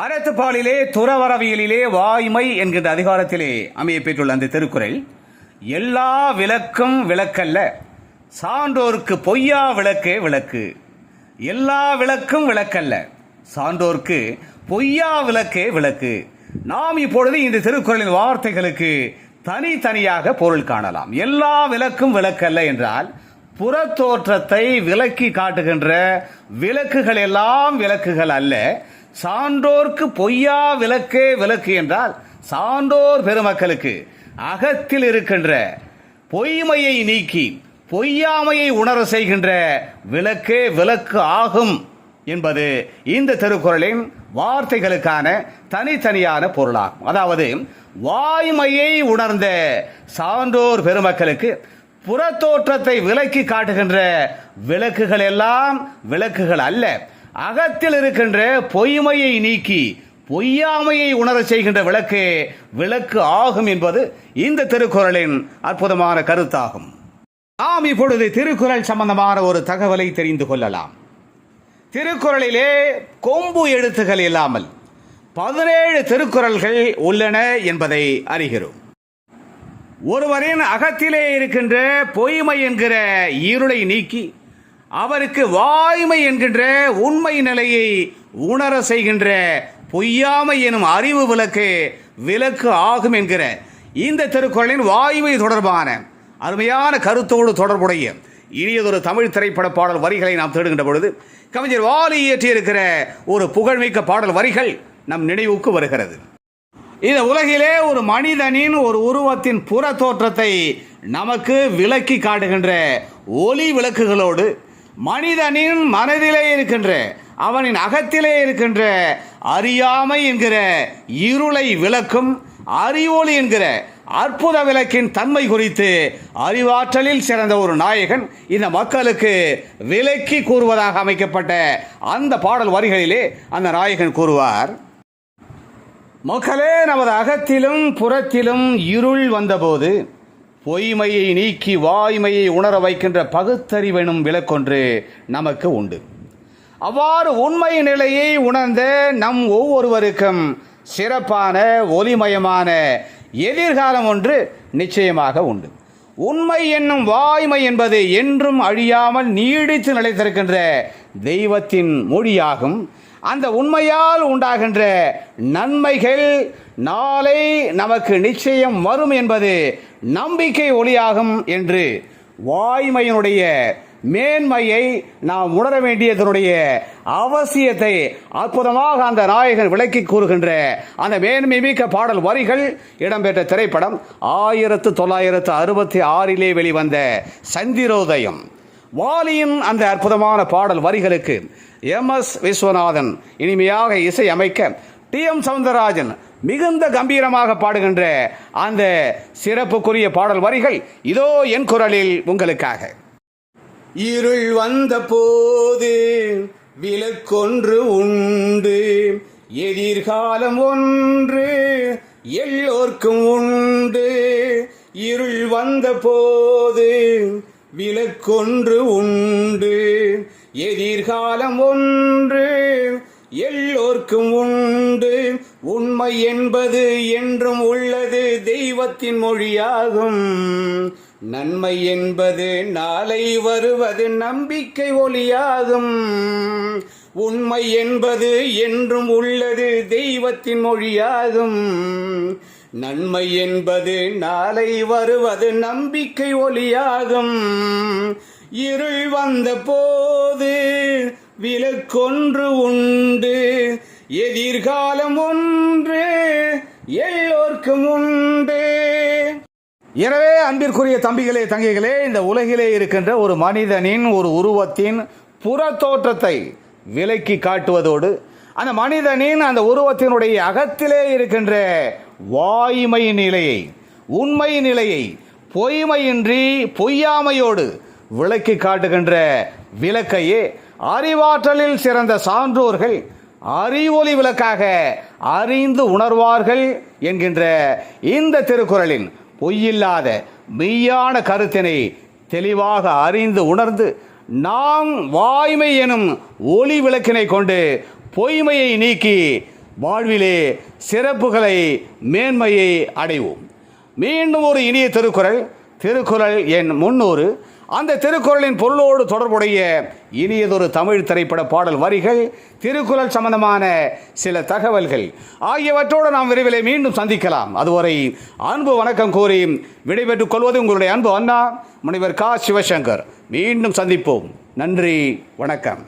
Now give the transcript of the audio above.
அறத்துப்பாலிலே துறவரவியலிலே வாய்மை என்கின்ற அதிகாரத்திலே அமைய பெற்றுள்ள அந்த திருக்குறள் எல்லா விளக்கும் விளக்கல்ல சான்றோர்க்கு பொய்யா விளக்கே விளக்கு. எல்லா விளக்கும் விளக்கல்ல சான்றோர்க்கு பொய்யா விளக்கே விளக்கு. நாம் இப்பொழுது இந்த திருக்குறளின் வார்த்தைகளுக்கு தனித்தனியாக பொருள் காணலாம். எல்லா விளக்கும் விளக்கல்ல என்றால் புறத்தோற்றத்தை விளக்கி காட்டுகின்ற விளக்குகள் எல்லாம் விளக்குகள் அல்ல. சான்றோர்க்கு பொய்யா விளக்கே விளக்கு என்றால் சான்றோர் பெருமக்களுக்கு அகத்தில் இருக்கின்ற பொய்மையை நீக்கி பொய்யாமையை உணர செய்கின்ற விளக்கே விளக்கு ஆகும் என்பது இந்த திருக்குறளின் வார்த்தைகளுக்கான தனித்தனியான பொருளாகும். அதாவது வாய்மையை உணர்ந்த சான்றோர் பெருமக்களுக்கு புறத்தோற்றத்தை விலக்கி காட்டுகின்ற விளக்குகள் எல்லாம் விளக்குகள் அல்ல. அகத்தில் இருக்கின்ற பொய்மையை நீக்கி பொய்யாமையை உணர செய்கின்ற விளக்கு விளக்கு ஆகும் என்பது இந்த திருக்குறளின் அற்புதமான கருத்தாகும். நாம் இப்பொழுது திருக்குறள் சம்பந்தமான ஒரு தகவலை தெரிந்து கொள்ளலாம். திருக்குறளிலே கொம்பு எழுத்துகள் இல்லாமல் பதினேழு திருக்குறள்கள் உள்ளன என்பதை அறிகிறோம். ஒருவரின் அகத்திலே இருக்கின்ற பொய்மை என்கிற இருளை நீக்கி அவருக்கு வாய்மை என்கின்ற உண்மை நிலையை உணர செய்கின்ற பொய்யாமை எனும் அறிவு விளக்கு விளக்கு ஆகும் என்கிற இந்த திருக்குறளின் வாய்மை தொடர்பான அருமையான கருத்தோடு தொடர்புடைய இனியதொரு தமிழ் திரைப்பட பாடல் வரிகளை நாம் தேடுகின்ற பொழுது கவிஞர் வாலி இயற்றியிருக்கிற ஒரு புகழ்மிக்க பாடல் வரிகள் நம் நினைவுக்கு வருகிறது. இந்த உலகிலே ஒரு மனிதனின் ஒரு உருவத்தின் புற தோற்றத்தை நமக்கு விளக்கி காட்டுகின்ற ஒளி விளக்குகளோடு மனிதனின் மனதிலே இருக்கின்ற அவனின் அகத்திலே இருக்கின்ற அறியாமை என்கிற இருளை விளக்கும் அறிவொளி என்கிற அற்புத விளக்கின் தன்மை குறித்து அறிவாற்றலில் சிறந்த ஒரு நாயகன் இந்த மக்களுக்கு விலக்கி கூறுவதாக அமைக்கப்பட்ட அந்த பாடல் வரிகளிலே அந்த நாயகன் கூறுவார். மக்களே நமது அகத்திலும் புறத்திலும் இருள் வந்தபோது பொய்மையை நீக்கி வாய்மையை உணர வைக்கின்ற பகுத்தறிவெனும் விளக்கொன்று நமக்கு உண்டு. அவ்வாறு உண்மை நிலையை உணர்ந்த நம் ஒவ்வொருவருக்கும் சிறப்பான ஒளிமயமான எதிர்காலம் ஒன்று நிச்சயமாக உண்டு. உண்மை என்னும் வாய்மை என்பது என்றும் அழியாமல் நீடித்து நிலைத்திருக்கின்ற தெய்வத்தின் மொழியாகும். அந்த உண்மையால் உண்டாகின்ற நன்மைகள் நாளை நமக்கு நிச்சயம் வரும் என்பது நம்பிக்கை ஒளியாகும் என்று வாய்மையினுடைய மேன்மையை நாம் உணர வேண்டியதனுடைய அவசியத்தை அற்புதமாக அந்த நாயகன் விளக்கி கூறுகின்ற அந்த மேன்மை மிக்க பாடல் வரிகள் இடம்பெற்ற திரைப்படம் ஆயிரத்து தொள்ளாயிரத்து அறுபத்தி ஆறிலே வெளிவந்த சந்திரோதயம். வாலியின் அந்த அற்புதமான பாடல் வரிகளுக்கு எம் எஸ் விஸ்வநாதன் இனிமையாக இசை அமைக்க டி எம் சவுந்தரராஜன் மிகுந்த கம்பீரமாக பாடுகின்ற அந்த சிறப்புக்குரிய பாடல் வரிகள் இதோ என் குரலில் உங்களுக்காக. இருள் வந்த போது விலக்கொன்று உண்டு. எதிர்காலம் ஒன்று எல்லோர்க்கும் உண்டு. இருள் வந்த போது விளக்கொன்று உண்டு. எதிர்காலம் ஒன்று எல்லோர்க்கும் உண்டு. உண்மை என்பது என்றும் உள்ளது தெய்வத்தின் மொழியாகும். நன்மை என்பது நாளை வருவது நம்பிக்கை ஒளியாகும். உண்மை என்பது என்றும் உள்ளது தெய்வத்தின் மொழியாகும். நன்மை என்பது நாளை வருவது நம்பிக்கை ஒளியாகும். இருள் வந்த போது விலக்கொன்று உண்டு. எதிர்காலம் ஒன்று எல்லோர்க்கும் உண்டு. எனவே அன்பிற்குரிய தம்பிகளே தங்கைகளே இந்த உலகிலே இருக்கின்ற ஒரு மனிதனின் ஒரு உருவத்தின் புற தோற்றத்தை விலக்கி காட்டுவதோடு அந்த மனிதனின் அந்த உருவத்தினுடைய அகத்திலே இருக்கின்ற வாய்மை நிலையை உண்மை நிலையை பொய்மையின்றி பொய்யாமையோடு விளக்கி காட்டுகின்ற விளக்கையே அறிவாற்றலில் சிறந்த சான்றோர்கள் அறிவொளி விளக்காக அறிந்து உணர்வார்கள் என்கின்ற இந்த திருக்குறளின் பொய்யில்லாத மெய்யான கருத்தினை தெளிவாக அறிந்து உணர்ந்து நாம் வாய்மை எனும் ஒளி விளக்கினை கொண்டு பொய்மையை நீக்கி வாழ்விலே சிறப்புகளை மேன்மையை அடைவோம். மீண்டும் ஒரு இனிய திருக்குறள் திருக்குறள் என் முன்னூறு. அந்த திருக்குறளின் பொருளோடு தொடர்புடைய இனியதொரு தமிழ் திரைப்பட பாடல் வரிகள் திருக்குறள் சம்பந்தமான சில தகவல்கள். ஆகியவற்றோடு நாம் விரைவிலே மீண்டும் சந்திக்கலாம். அதுவரை அன்பு வணக்கம் கூறி விடைபெற்றுக் கொள்வது உங்களுடைய அன்பு அண்ணா முனைவர் கா. சிவசங்கர். மீண்டும் சந்திப்போம். நன்றி வணக்கம்.